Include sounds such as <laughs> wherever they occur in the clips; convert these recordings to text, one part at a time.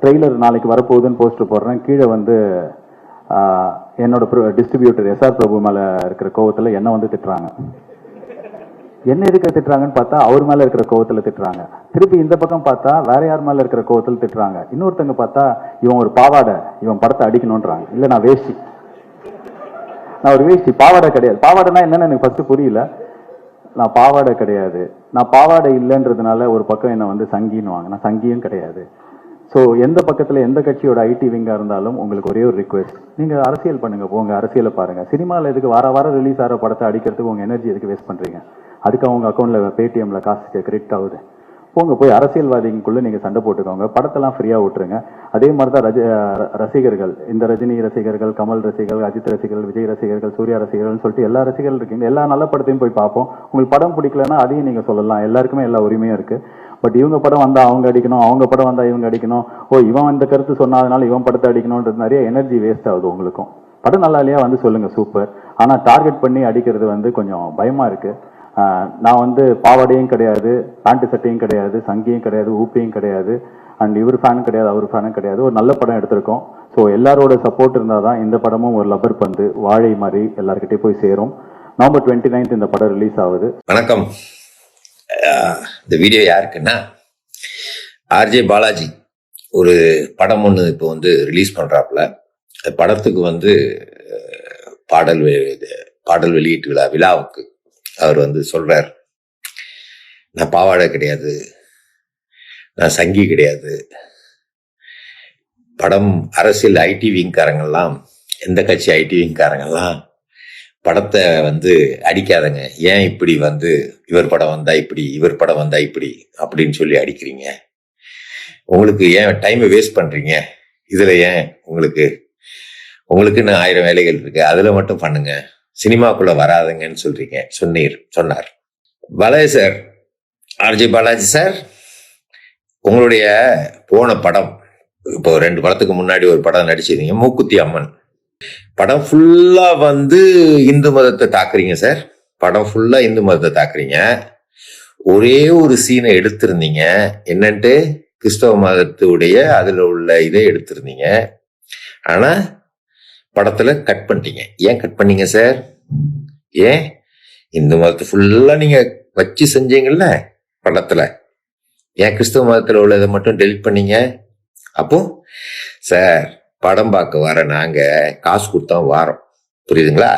Trailer நாளைக்கு வரப்போகுதுன்னு poster போடுறேன். கீழே வந்து என்னோட டிஸ்ட்ரிபியூட்டர் எஸ்ஆர் பிரபு மேல இருக்கிற கோவத்துல என்ன வந்து திட்டுறாங்க. என்ன எதுக்கு திட்டுறாங்கன்னு பார்த்தா அவர் மேல இருக்கிற கோவத்துல திட்டுறாங்க. திருப்பி இந்த பக்கம் பார்த்தா வேற யார் மேல இருக்கிற கோவத்துல திட்டுறாங்க. இன்னொருத்தங்க பார்த்தா இவன் ஒரு பாவாடை இவன் படத்தை அடிக்கணும்ன்றாங்க. இல்ல நான் வேஷ்டி. நான் ஒரு வேஷ்டி பாவாடை கிடையாது. பாவாடைனா என்னன்னு எனக்கு ஃபர்ஸ்ட் புரியல. நான் பாவாடை கிடையாது. நான் பாவாடை இல்லைன்றதுனால ஒரு பக்கம் என்ன வந்து சங்கின்னு வாங்க நான் சங்கியும் கிடையாது. ஸோ எந்த பக்கத்தில் எந்த கட்சியோட ஐடி விங்காக இருந்தாலும் உங்களுக்கு ஒரே ஒரு ரிக்வெஸ்ட் நீங்கள் அரசியல் பண்ணுங்கள் போங்க அரசியலை பாருங்கள் சினிமாவில் எதுக்கு வார வாரம் ரிலீஸ் ஆகிற படத்தை அடிக்கிறதுக்கு உங்கள் எனர்ஜி எதுக்கு வேஸ்ட் பண்ணுறீங்க அதுக்கு அவங்க அக்கௌண்ட்டில் பேடிஎம்மில் காசு கிரெடிட் ஆகுது. போங்க போய் அரசியல்வாதிக்குள்ள நீங்கள் சண்டை போட்டுக்கோங்க. படத்தெல்லாம் ஃப்ரீயாக விட்டுருங்க. அதே மாதிரி தான் ரஜ ரசிகர்கள் இந்த ரஜினி ரசிகர்கள் கமல் ரசிகர்கள் அஜித் ரசிகர்கள் விஜய் ரசிகர்கள் சூர்யா ரசிகர்கள்னு சொல்லிட்டு எல்லா ரசிகர்கள் இருக்கீங்க. எல்லா நல்ல படத்தையும் போய் பார்ப்போம். உங்களுக்கு படம் பிடிக்கலன்னா அதையும் நீங்கள் சொல்லலாம். எல்லாருக்குமே எல்லா உரிமையும் இருக்குது பட் இவங்க படம் வந்தால் அவங்க அடிக்கணும் அவங்க படம் வந்தால் இவங்க அடிக்கணும். ஓ இவன் இந்த கருத்து சொன்னதுனால இவன் படத்தை அடிக்கணும்ன்றது நிறைய எனர்ஜி வேஸ்ட் ஆகுது உங்களுக்கும். படம் நல்லா இல்லையா? வந்து சொல்லுங்க சூப்பர் ஆனா டார்கெட் பண்ணி அடிக்கிறது வந்து கொஞ்சம் பயமா இருக்கு. நான் வந்து பாவாடையும் கிடையாது பேண்ட் சட்டையும் கிடையாது சங்கியும் கிடையாது ஊப்பியும் கிடையாது. அண்ட் இவர் ஃபேனும் கிடையாது அவர் ஃபேனும் கிடையாது. ஒரு நல்ல படம் எடுத்திருக்கோம். ஸோ எல்லாரோட சப்போர்ட் இருந்தால் தான் இந்த படமும் ஒரு லப்பர் பந்து வாழை மாதிரி எல்லாருக்கிட்டே போய் சேரும். நவம்பர் டுவெண்ட்டி நைன்த் இந்த படம் ரிலீஸ் ஆகுது. வணக்கம். இந்த வீடியோ யாருக்குன்னா ஆர்ஜே பாலாஜி ஒரு படம் ஒன்று இப்போ வந்து ரிலீஸ் பண்ணுறாப்புல அந்த படத்துக்கு வந்து பாடல் இது, பாடல் வெளியீட்டு விழா விழாவுக்கு அவர் வந்து சொல்றார். நான் பாவாடை கிடையாது. நான் சங்கி கிடையாது. படம் அரசியல் ஐடி விங்காரங்கள்லாம் எந்த கட்சி ஐடி விங்காரங்கள்லாம் படத்தை வந்து அடிக்காதங்க. ஏன் இப்படி வந்து இவர் படம் வந்தா இப்படி இவர் படம் வந்தா இப்படி அப்படின்னு சொல்லி அடிக்கிறீங்க? உங்களுக்கு ஏன் டைமை வேஸ்ட் பண்றீங்க? இதுல ஏன் உங்களுக்கு உங்களுக்குன்னு ஆயிரம் வேலைகள் இருக்கு. அதுல மட்டும் பண்ணுங்க. சினிமாக்குள்ள வராதுங்கன்னு சொல்றீங்க. சொன்னீர் சொன்னார். Balaji sir RG Balaji sir உங்களுடைய போன படம் இப்போ ரெண்டு படத்துக்கு முன்னாடி ஒரு படம் நடிச்சிருந்தீங்க மூக்குத்தி அம்மன். படம் ஃபுல்லா வந்து இந்து மதத்தை தாக்குறீங்க சார் படம் ஃபுல்லா இந்து மதத்தை தாக்குறீங்க. ஒரே ஒரு சீனை எடுத்திருந்தீங்க. என்னன்ட்டு? கிறிஸ்தவ மதத்துடைய அதுல உள்ள இதை எடுத்திருந்தீங்க. ஆனா படத்துல கட் பண்ணிட்டீங்க. ஏன் கட் பண்ணீங்க சார் ஏன்? இந்து மதத்தை ஃபுல்லா நீங்க வச்சு செஞ்சீங்கல்ல படத்துல. ஏன் கிறிஸ்தவ மதத்துல உள்ளதை மட்டும் டெலிட் பண்ணீங்க? அப்போ சார் படம் பார்க்க வர நாங்க காசு கொடுத்தா வாரோம். புரியுதுங்களா?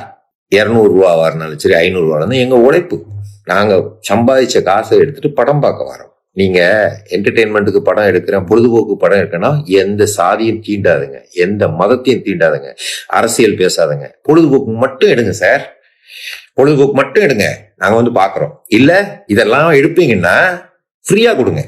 இரநூறுவா வரனாலும் சரி ஐநூறு ரூபா எங்கள் எங்க உழைப்பு. நாங்க சம்பாதிச்ச காசை எடுத்துட்டு படம் பார்க்க வரோம். நீங்க என்டர்டெயின்மெண்ட்டுக்கு படம் எடுக்கிறேன் பொழுதுபோக்கு படம் எடுக்கணும் எந்த சாதியும் தீண்டாதுங்க. எந்த மதத்தையும் தீண்டாதுங்க. அரசியல் பேசாதுங்க. பொழுதுபோக்கு மட்டும் எடுங்க சார். பொழுதுபோக்கு மட்டும் எடுங்க. நாங்க வந்து பாக்குறோம் இல்ல இதெல்லாம் எடுப்பீங்கன்னா ஃப்ரீயா கொடுங்க.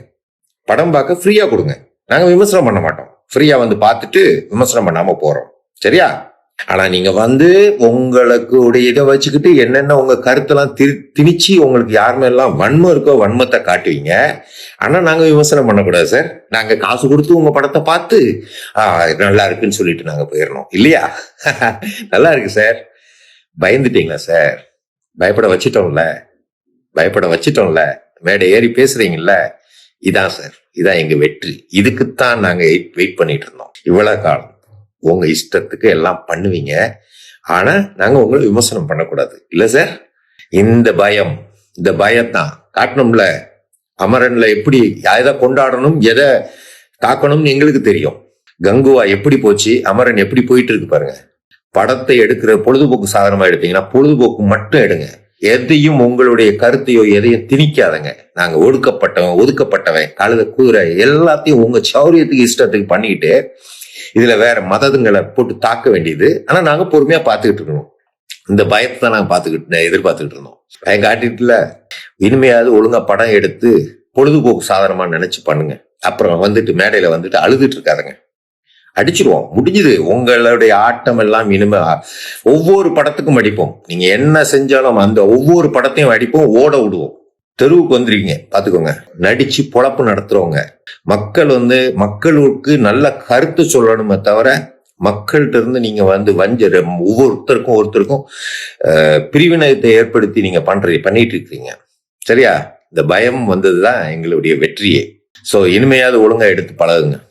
படம் பார்க்க ஃப்ரீயா கொடுங்க. நாங்க விமர்சனம் பண்ண மாட்டோம். ஃப்ரீயா வந்து பார்த்துட்டு விமர்சனம் பண்ணாம போறோம். சரியா? ஆனா நீங்க வந்து உங்களுக்கு உடைய இதை வச்சுக்கிட்டு என்னென்ன உங்க கருத்தெல்லாம் திரு திணிச்சு உங்களுக்கு யாருமே எல்லாம் வன்மம் இருக்கோ வன்மத்தை காட்டுவீங்க. ஆனா நாங்க விமர்சனம் பண்ணக்கூடாது சார். நாங்க காசு கொடுத்து உங்க படத்தை பார்த்து ஆஹ் நல்லா இருக்குன்னு சொல்லிட்டு நாங்க போயிடணும் இல்லையா? <laughs> நல்லா இருக்கு சார். பயந்துட்டீங்களா சார்? பயப்பட வச்சிட்டோம்ல. பயப்பட வச்சிட்டோம்ல. மேடை ஏறி பேசுறீங்கல்ல. இதான் சார் இதான் எங்க வெற்றி. இதுக்குத்தான் நாங்க வெயிட் பண்ணிட்டு இருந்தோம். இவ்வளவு காலம். உங்க இஷ்டத்துக்கு எல்லாம் பண்ணுவீங்க. ஆனா நாங்க உங்களை விமர்சனம் பண்ணக்கூடாது. இல்ல சார்? இந்த பயம் இந்த பயத்தான் காட்டணும்ல. அமரன்ல எப்படி எதை கொண்டாடணும் எதை தாக்கணும்னு எங்களுக்கு தெரியும். கங்குவா எப்படி போச்சு அமரன் எப்படி போயிட்டு இருக்கு பாருங்க. படத்தை எடுக்கிற பொழுதுபோக்கு சாதனமா எடுத்தீங்கன்னா பொழுதுபோக்கு மட்டும் எடுங்க. எதையும் உங்களுடைய கருத்தையோ எதையும் திணிக்காதங்க. நாங்க ஒடுக்கப்பட்டவன் ஒதுக்கப்பட்டவன் கழுத குதிரை எல்லாத்தையும் உங்க சௌரியத்துக்கு இஷ்டத்துக்கு பண்ணிட்டு இதுல வேற மதத்துங்களை போட்டு தாக்க வேண்டியது. ஆனா நாங்க பொறுமையா பார்த்துக்கிட்டு இருக்கணும். இந்த பயத்தை தான் நாங்க பார்த்துக்கிட்டு எதிர்பார்த்துக்கிட்டு இருந்தோம். பயம் காட்டிட்டுல இனிமையாவது ஒழுங்கா படம் எடுத்து பொழுதுபோக்கு சாதனமா நினைச்சு பண்ணுங்க. அப்புறம் வந்துட்டு மேடையில வந்துட்டு அழுதுட்டு இருக்காதுங்க. அடிச்சிருவோம். முடிஞ்சுது. உங்களுடைய ஆட்டம் எல்லாம் இனிமே ஒவ்வொரு படத்துக்கும் அடிப்போம். நீங்க என்ன செஞ்சாலும் அந்த ஒவ்வொரு படத்தையும் அடிப்போம் ஓட விடுவோம். தெருவுக்கு வந்துருக்கீங்க பாத்துக்கோங்க. நடிச்சு பொழப்பு நடத்துறவங்க. மக்கள் வந்து மக்களுக்கு நல்ல கருத்து சொல்லணுமே தவிர மக்கள்கிட்ட இருந்து நீங்க வந்து வஞ்ச ஒவ்வொருத்தருக்கும் ஒருத்தருக்கும் பிரிவினத்தை ஏற்படுத்தி நீங்க பண்ற பண்ணிட்டு இருக்கீங்க. சரியா? இந்த பயம் வந்ததுதான் எங்களுடைய வெற்றியே. சோ இனிமையாவது ஒழுங்கா எடுத்து பழகுங்க.